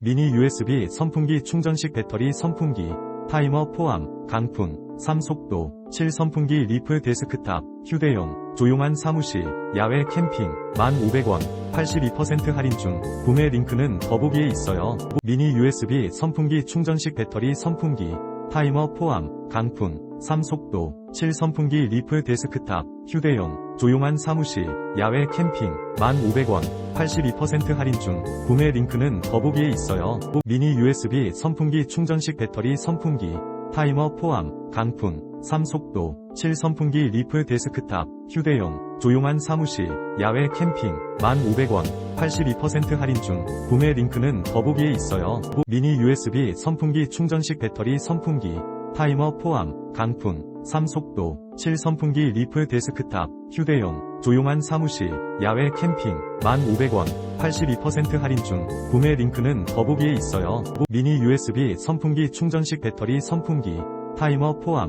미니 USB 선풍기 충전식 배터리 선풍기, 타이머 포함, 강풍, 3속도, 7 선풍기 리프 데스크탑, 휴대용, 조용한 사무실, 야외 캠핑, 1,500원, 82% 할인 중, 구매 링크는 더보기에 있어요. 미니 USB 선풍기 충전식 배터리 선풍기, 타이머 포함, 강풍, 3속도, 7 선풍기 리프 데스크탑, 휴대용, 조용한 사무실, 야외 캠핑, 1,500원, 82% 할인 중, 구매 링크는 더보기에 있어요. 미니 USB 선풍기 충전식 배터리 선풍기, 타이머 포함, 강풍, 3속도, 7선풍기 리프 데스크탑, 휴대용, 조용한 사무실, 야외 캠핑, 1,500원, 82% 할인 중, 구매 링크는 더보기에 있어요. 미니 USB 선풍기 충전식 배터리 선풍기, 타이머 포함, 강풍, 3속도, 7선풍기 리프 데스크탑, 휴대용, 조용한 사무실, 야외 캠핑, 1,500원, 82% 할인 중, 구매 링크는 더보기에 있어요. 미니 USB 선풍기 충전식 배터리 선풍기, 타이머 포함,